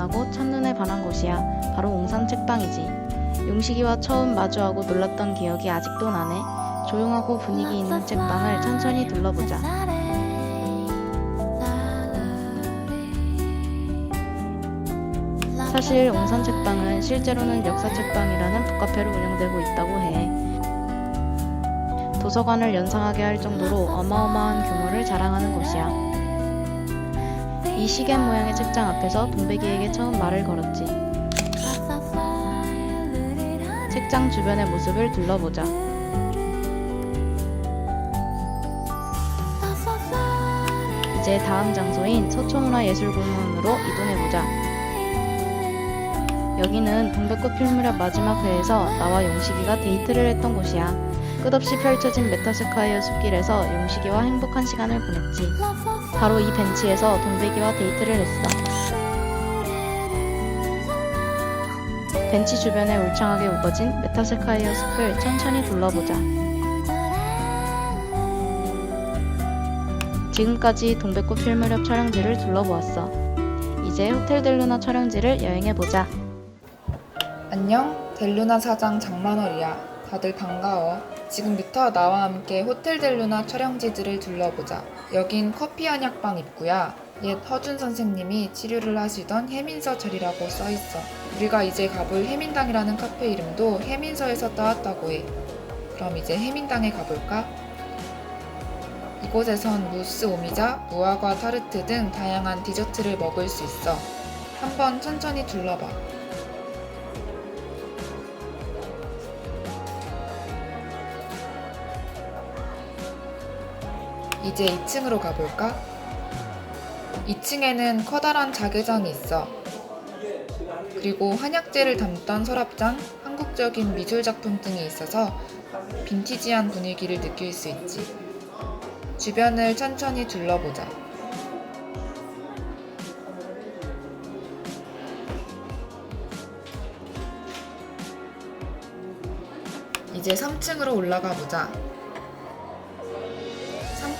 발견하고 첫눈에 반한 곳이야. 바로 옹산 책방이지. 용식이와 처음 마주하고 놀랐던 기억이 아직도 나네. 조용하고 분위기 있는 책방을 천천히 둘러보자. 사실 옹산 책방은 실제로는 역사 책방이라는 북카페로 운영되고 있다고 해. 도서관을 연상하게 할 정도로 어마어마한 규모를 자랑하는 곳이야. 이 시계 모양의 책장 앞에서 동백이에게 처음 말을 걸었지. 책장 주변의 모습을 둘러보자. 이제 다음 장소인 서초문화 예술공원으로 이동해보자. 여기는 동백꽃 필 무렵 마지막 회에서 나와 용식이가 데이트를 했던 곳이야. 끝없이 펼쳐진 메타스카이어 숲길에서 용식이와 행복한 시간을 보냈지. 바로 이 벤치에서 동백이와 데이트를 했어. 벤치 주변에 울창하게 우거진 메타스카이어 숲을 천천히 둘러보자. 지금까지 동백꽃 필 무렵 촬영지를 둘러보았어. 이제 호텔 델루나 촬영지를 여행해보자. 안녕, 델루나 사장 장만월이야. 다들 반가워. 지금부터 나와 함께 호텔 델루나 촬영지들을 둘러보자. 여긴 커피 한약방 입구야. 옛 허준 선생님이 치료를 하시던 해민서 자리라고 써있어. 우리가 이제 가볼 해민당이라는 카페 이름도 해민서에서 따왔다고 해. 그럼 이제 해민당에 가볼까? 이곳에선 무스 오미자, 무화과 타르트 등 다양한 디저트를 먹을 수 있어. 한번 천천히 둘러봐. 이제 2층으로 가볼까? 2층에는 커다란 자개장이 있어. 그리고 한약재를 담던 서랍장, 한국적인 미술 작품 등이 있어서 빈티지한 분위기를 느낄 수 있지. 주변을 천천히 둘러보자. 이제 3층으로 올라가 보자.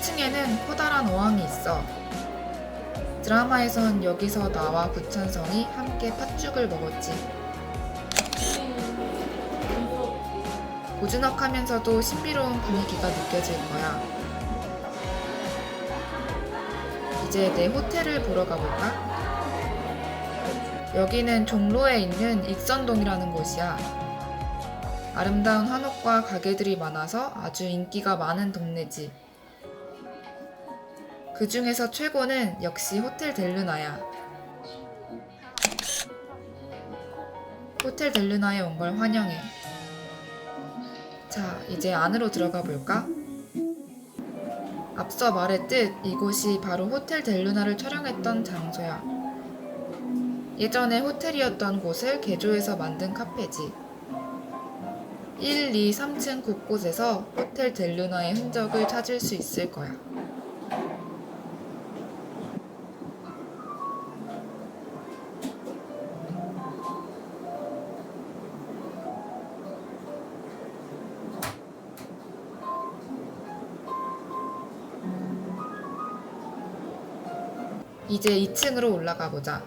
3층에는 커다란 어항이 있어. 드라마에선 여기서 나와 구천성이 함께 팥죽을 먹었지. 고즈넉하면서도 신비로운 분위기가 느껴질 거야. 이제 내 호텔을 보러 가볼까? 여기는 종로에 있는 익선동이라는 곳이야. 아름다운 한옥과 가게들이 많아서 아주 인기가 많은 동네지. 그 중에서 최고는 역시 호텔 델루나야. 호텔 델루나에 온 걸 환영해. 자, 이제 안으로 들어가 볼까? 앞서 말했듯 이곳이 바로 호텔 델루나를 촬영했던 장소야. 예전에 호텔이었던 곳을 개조해서 만든 카페지. 1, 2, 3층 곳곳에서 호텔 델루나의 흔적을 찾을 수 있을 거야. 이제 2층으로 올라가 보자.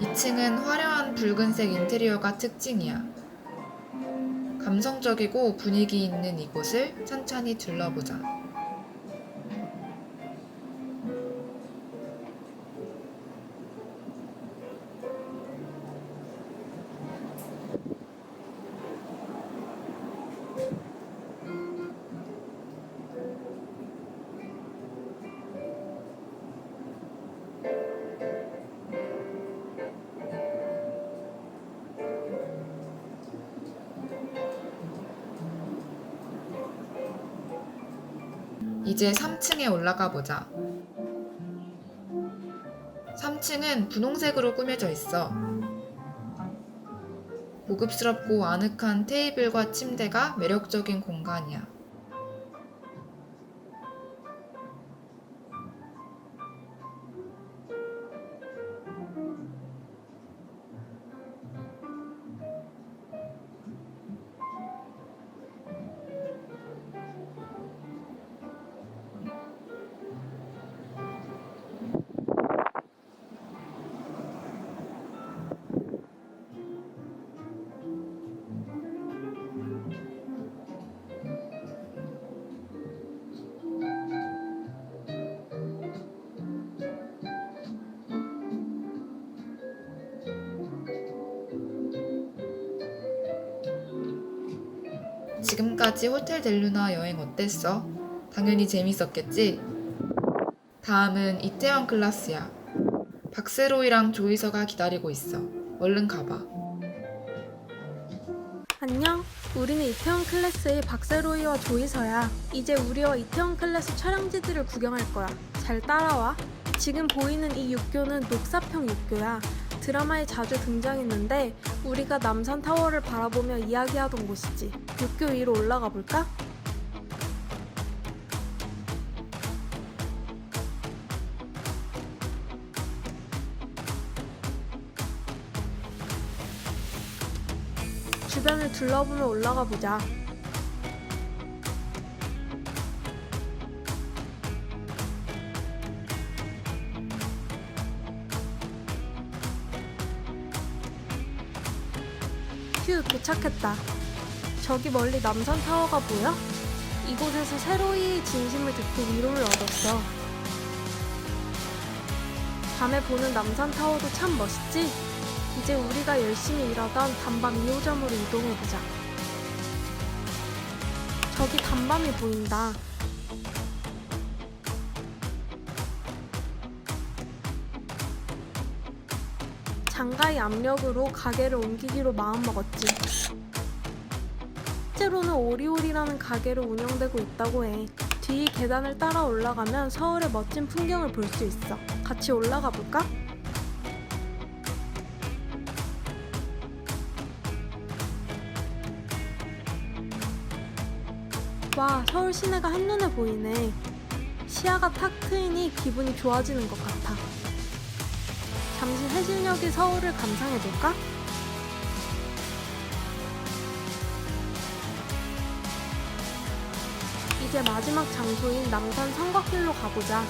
2층은 화려한 붉은색 인테리어가 특징이야. 감성적이고 분위기 있는 이곳을 천천히 둘러보자. 이제 3층에 올라가 보자. 3층은 분홍색으로 꾸며져 있어. 고급스럽고 아늑한 테이블과 침대가 매력적인 공간이야. 지금까지 호텔 델루나 여행 어땠어? 당연히 재밌었겠지? 다음은 이태원 클라스야. 박세로이랑 조이서가 기다리고 있어. 얼른 가봐. 안녕. 우리는 이태원 클래스의 박세로이와 조이서야. 이제 우리와 이태원 클래스 촬영지들을 구경할 거야. 잘 따라와. 지금 보이는 이 육교는 녹사평 육교야. 드라마에 자주 등장했는데 우리가 남산 타워를 바라보며 이야기하던 곳이지. 육교 위로 올라가 볼까? 주변을 둘러보며 올라가 보자. 도착했다. 저기 멀리 남산 타워가 보여? 이곳에서 세로이의 진심을 듣고 위로를 얻었어. 밤에 보는 남산 타워도 참 멋있지? 이제 우리가 열심히 일하던 단밤 2호점으로 이동해보자. 저기 단밤이 보인다. 장가의 압력으로 가게를 옮기기로 마음먹었지. 실제로는 오리오리라는 가게로 운영되고 있다고 해. 뒤 계단을 따라 올라가면 서울의 멋진 풍경을 볼 수 있어. 같이 올라가 볼까? 와, 서울 시내가 한눈에 보이네. 시야가 탁 트이니 기분이 좋아지는 것 같아. 잠시 해질녘의 서울을 감상해볼까? 이제 마지막 장소인 남산 성곽길로 가보자.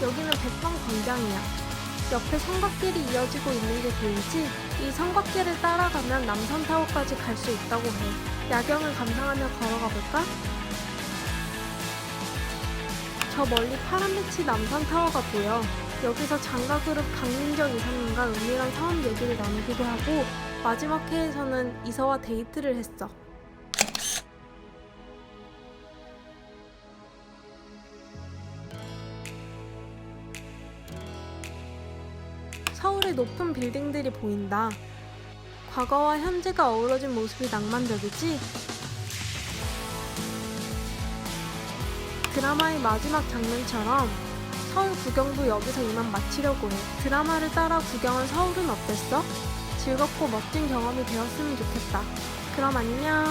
여기는 백방 광장이야. 옆에 성곽길이 이어지고 있는 게 보이지? 이 성곽길을 따라가면 남산타워까지 갈 수 있다고 해. 야경을 감상하며 걸어가 볼까? 저 멀리 파란 빛이 남산 타워가 보여. 여기서 장가그룹 강민정 이사님과 은밀한 사업 얘기를 나누기도 하고 마지막 회에서는 이서와 데이트를 했어. 서울의 높은 빌딩들이 보인다. 과거와 현재가 어우러진 모습이 낭만적이지? 드라마의 마지막 장면처럼 서울 구경도 여기서 이만 마치려고 해. 드라마를 따라 구경한 서울은 어땠어? 즐겁고 멋진 경험이 되었으면 좋겠다. 그럼 안녕.